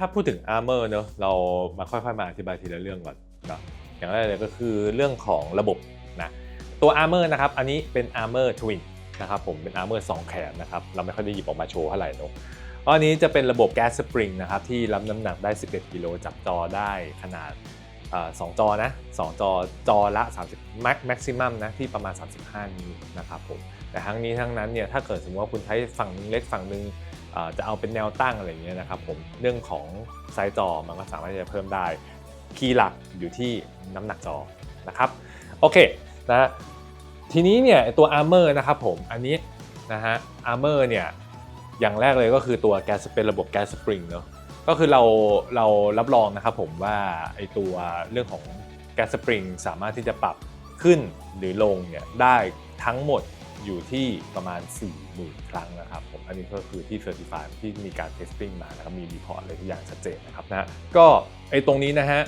ถ้าพูดถึง armor เนอะเรามาค่อยๆมาอธิบายทีละเรื่องก่อนเนอะอย่างแรกเลยก็คือเรื่องของระบบนะตัว armor นะครับอันนี้เป็น armor twin นะครับผมเป็น armor 2 แขนนะครับเราไม่ค่อยได้หยิบออกมาโชว์เท่าไหร่เนอะอันนี้จะเป็นระบบแก๊สสปริงนะครับที่รับน้ำหนักได้ 11 กิโลจับจอได้ขนาดสองจอนะสองจอจอละ30 max maximum นะที่ประมาณ 35 นิ้วนะครับผมแต่ทั้งนี้ทั้งนั้นเนี่ยถ้าเกิดสมมติว่าคุณใช้ฝั่งนึงเล็กฝั่งนึง จะเอาเป็นแนวตั้งอะไรอย่างเงี้ยนะครับผมเรื่องของไซส์จอมันก็สามารถที่จะเพิ่มได้คีย์หลักอยู่ที่น้ำหนักจอนะครับโอเคนะทีนี้เนี่ยตัว Armor นะครับผมอันนี้นะฮะ Armor เนี่ยอย่างแรกเลยก็คือตัวแก๊สเป็นระบบแก๊สสปริงเนาะก็คือเราเรารับรองนะครับผมว่าไอตัวเรื่องของแก๊สสปริงสามารถที่จะปรับขึ้นหรือลงเนี่ยได้ทั้งหมด อยู่ที่ประมาณ 40,000 ครั้งนะครับผมอันนี้ก็คือที่ Certify ที่มีการ testing มานะครับมีรีพอร์ตอะไรทุกอย่างชัดเจนนะครับนะก็ไอตรงนี้นะฮะ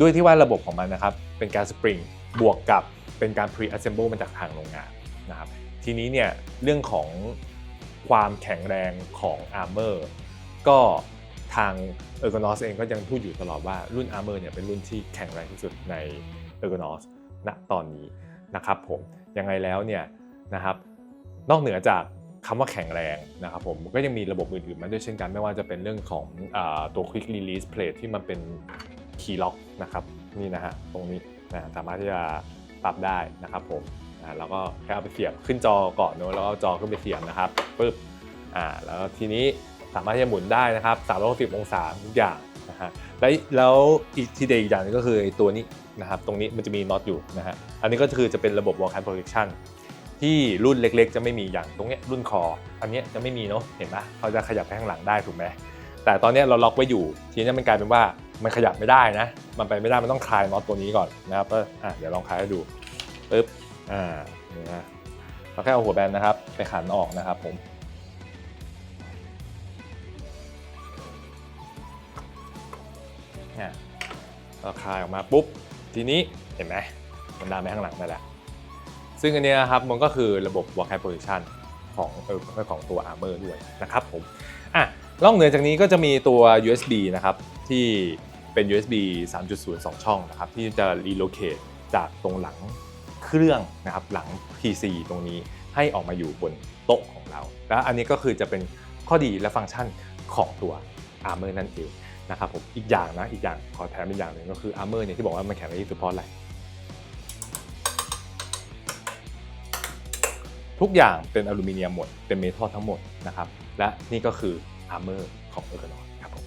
ด้วยที่ว่าระบบของมันนะครับเป็นการสปริงบวกกับเป็นการ pre assemble มาจากทางโรงงานนะครับทีนี้เนี่ยเรื่องของความแข็งแรงของ armor ก็ทาง Ergonos เองก็ยังพูดอยู่ตลอดว่ารุ่น armor เนี่ยเป็นรุ่นที่แข็งแรงที่สุดใน Ergonos ณตอนนี้นะครับผม ยังไงแล้วเนี่ยนะครับนอกเหนือจากคำว่าแข็งแรงนะครับผมก็ยังมีระบบอื่นๆมาด้วยเช่นกัน ไม่ว่าจะเป็นเรื่องของอตัว Quick Release Plate ที่มันเป็น Key Lock นะครับนี่นะฮะตรงนี้นะสามารถที่จะปรับได้นะครับผมอ่าแล้วก็แค่เอาไปเสียบขึ้นจอก่อนเนอะแล้วก็เอาจอขึ้นไปเสียบนะครับปึ๊บอ่าแล้วทีนี้สามารถที่จะหมุนได้นะครับ360องศาทุกอย่างนะฮะแล้วแล้วอีกทีเด็ดอีกอย่างหนึงก็คือตัวนี้ นะครับตรงนี้มันจะมีน็อตอยู่นะฮะอันนี้ก็คือจะเป็นระบบ Wall Cam Protection ที่รุ่นเล็กๆ จะไม่มีอย่างตรงเนี้ยรุ่นคออันเนี้ยจะไม่มีเนาะเห็นปะเขาจะขยับไปข้างหลังได้ถูกไหมแต่ตอนนี้เราล็อกไว้อยู่ ทีนี้มันกลายเป็นว่ามันขยับไม่ได้นะ มันไปไม่ได้มันต้องคลายน็อตตัวนี้ก่อนนะครับก็อะเดี๋ยวลองคลายให้ดูปึ๊บอ่านี่นะเราแค่เอาหัวแบนนะครับ ไปขันออกนะครับผมเนี่ยเราคลายออกมาปุ๊บ ทีนี้เห็นไหมมันดันไปข้างหลังนั่นแหละซึ่งอันนี้ครับมันก็คือระบบ Walk High Position ของเออของตัว Armor ด้วยนะครับผมอะนอกเหนือจากนี้ก็จะมีตัว USB นะครับ ที่เป็น USB 3.0 2 ช่องนะครับ ที่จะ relocate จากตรงหลังเครื่องนะครับหลัง PC ตรงนี้ให้ออกมาอยู่บนโต๊ะของเรา แล้วอันนี้ก็คือจะเป็นข้อดีและฟังก์ชันของตัว Armor นั่นเอง นะครับผมอีกอย่างนะอีกอย่างขอแถมอีกอย่างหนึ่งก็คืออาร์เมอร์เนี่ยที่บอกว่ามันแข็งได้ที่สุดเพราะอะไรทุกอย่างเป็นอลูมิเนียมหมดเป็นเมทัลทั้งหมดนะครับและนี่ก็คืออาร์เมอร์ของเออร์กอนอครับผม